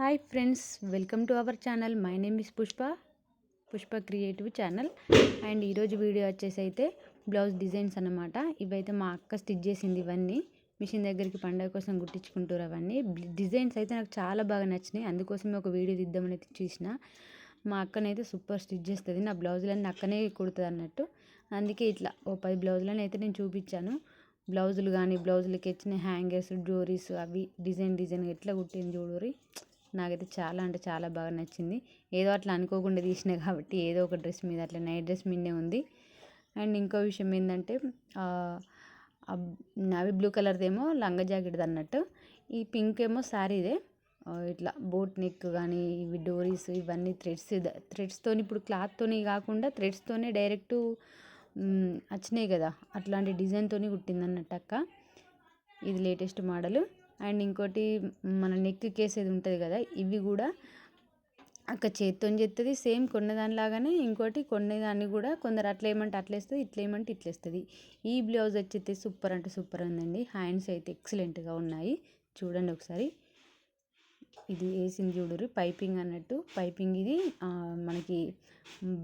Hi friends welcome to our channel my name is Pushpa Pushpa creative channel and ఈరోజు video వచ్చేసి అయితే blouse designs అన్నమాట. ఇవైతే మా అక్క స్టిచ్ చేసింది ఇవన్నీ. మిషన్ దగ్గరికి పండగ కోసం కుట్టించుకుంటారు అవన్నీ. డిజైన్స్ అయితే నాకు చాలా బాగా నచ్చినాయి. అందుకోసమే ఒక వీడియో తీద్దామని అయితే చూసిన. మా అక్కనైతే సూపర్ స్టిచ్ చేస్తుంది. నా బ్లౌజులన్నీ అక్కనే కుడుతుంది అన్నట్టు. అందుకే ఇట్లా ఓ పది బ్లౌజులని అయితే నేను చూపించాను. బ్లౌజులు కానీ బ్లౌజులకి ఇచ్చిన హ్యాంగర్స్ డోరీస్ అవి డిజైన్ డిజైన్ ఎట్లా కుట్టింది చూడరి నాకైతే చాలా అంటే చాలా బాగా నచ్చింది. ఏదో అట్లా అనుకోకుండా తీసినా కాబట్టి ఏదో ఒక డ్రెస్ మీద అట్లా నైట్ డ్రెస్ మీదనే ఉంది. అండ్ ఇంకో విషయం ఏంటంటే నావి బ్లూ కలర్దేమో లంగా జాకెట్ అన్నట్టు. ఈ పింక్ ఏమో శారీదే ఇట్లా బోట్ నెక్ కానీ ఇవి డోరీస్ ఇవన్నీ థ్రెడ్స్ థ్రెడ్స్తో ఇప్పుడు క్లాత్తోని కాకుండా థ్రెడ్స్తోనే డైరెక్ట్ వచ్చినాయి కదా. అట్లాంటి డిజైన్తోని కుట్టింది అన్నట్టు అక్క. ఇది లేటెస్ట్ మోడల్. అండ్ ఇంకోటి మన నెక్ కేసేది ఉంటుంది కదా ఇవి కూడా అక్క చేత్తో చేస్తుంది సేమ్ కొన్నదానిలాగానే ఇంకోటి కొనేదాన్ని కూడా కొందరు అట్లా ఏమంటే అట్లేస్తుంది ఇట్లా ఏమంటే ఇట్లేస్తుంది ఈ బ్లౌజ్ వచ్చేది సూపర్ అంటే సూపర్ ఉందండి. హ్యాండ్స్ అయితే ఎక్సలెంట్గా ఉన్నాయి. చూడండి ఒకసారి. ఇది వేసింది చూడరు పైపింగ్ అన్నట్టు. పైపింగ్ ఇది మనకి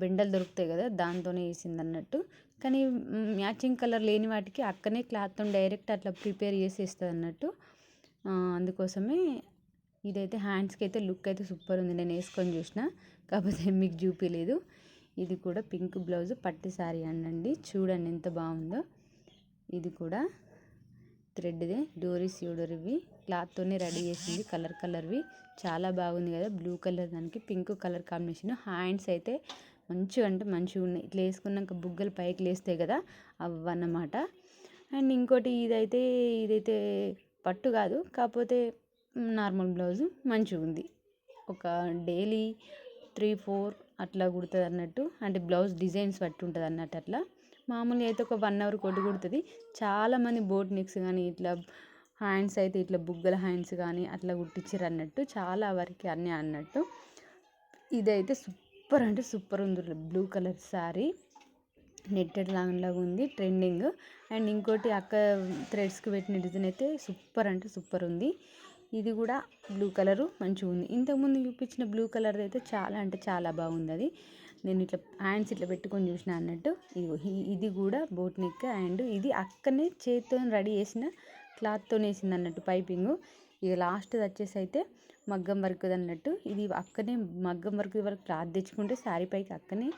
బెండలు దొరుకుతాయి కదా దాంతోనే వేసింది అన్నట్టు. కానీ మ్యాచింగ్ కలర్ లేని వాటికి అక్కనే క్లాత్తో డైరెక్ట్ అట్లా ప్రిపేర్ చేసేస్తుంది అన్నట్టు. అందుకోసమే ఇదైతే హ్యాండ్స్కి అయితే లుక్ అయితే సూపర్ ఉంది నేను వేసుకొని చూసిన. కాకపోతే మీకు చూపించలేదు ఇది కూడా పింక్ బ్లౌజ్ పట్టి శారీ అనండి చూడండి ఎంత బాగుందో. ఇది కూడా థ్రెడ్దే. డోరీస్ ఇవి క్లాత్తోనే రెడీ చేసింది. కలర్ కలర్వి. చాలా బాగుంది కదా. బ్లూ కలర్ దానికి పింక్ కలర్ కాంబినేషన్. హ్యాండ్స్ అయితే మంచిగా అంటే మంచిగా ఉన్నాయి. ఇట్లా వేసుకున్నాక బుగ్గలు పైకి లేస్తాయి కదా. అన్నమాట అండ్ ఇంకోటి ఇదైతే ఇదైతే పట్టు కాదు. కాకపోతే నార్మల్ బ్లౌజు మంచిగా ఉంది. ఒక డైలీ త్రీ ఫోర్ అట్లా కుడుతుంది అన్నట్టు. అంటే బ్లౌజ్ డిజైన్స్ బట్టి ఉంటుంది అన్నట్టు అట్లా. మామూలుగా అయితే ఒక వన్ అవర్ కొట్టు కుడుతుంది. చాలామంది బోట్ నెక్స్ కానీ ఇట్లా హ్యాండ్స్ అయితే ఇట్లా బుగ్గల హ్యాండ్స్ కానీ అట్లా కుట్టించారు అన్నట్టు. చాలా వరకు అన్నీ అన్నట్టు. ఇదైతే సూపర్ అంటే సూపర్ ఉంది. Blue colour sari. నెట్టెడ్ లాగా ఉంది ట్రెండింగ్ అండ్ ఇంకోటి అక్క థ్రెడ్స్కి పెట్టిన డిజైన్ అయితే సూపర్ అంటే సూపర్ ఉంది. ఇది కూడా బ్లూ కలరు మంచిగా ఉంది. ఇంతకుముందు చూపించిన బ్లూ కలర్ అయితే చాలా అంటే చాలా బాగుంది అది. నేను ఇట్లా హ్యాండ్స్ ఇట్లా పెట్టుకొని చూసిన అన్నట్టు. ఇది ఇది కూడా బోట్ నెక్ అండ్ ఇది అక్కనే చేతితో రెడీ చేసిన క్లాత్తో వేసింది అన్నట్టు పైపింగ్ ఇక లాస్ట్ వచ్చేసి అయితే మగ్గం వర్క్ అన్నట్టు. ఇది అక్కనే మగ్గం వర్క్ వరకు క్లాత్ తెచ్చుకుంటే శారీ పైకి అక్కనే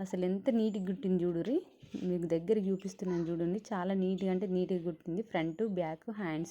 అసలు ఎంత నీట్గా గుట్టింది చూడుర్రి మీకు దగ్గర చూపిస్తున్నాను చూడండి. చాలా నీట్గా అంటే నీట్గా గుట్టింది. Front back hands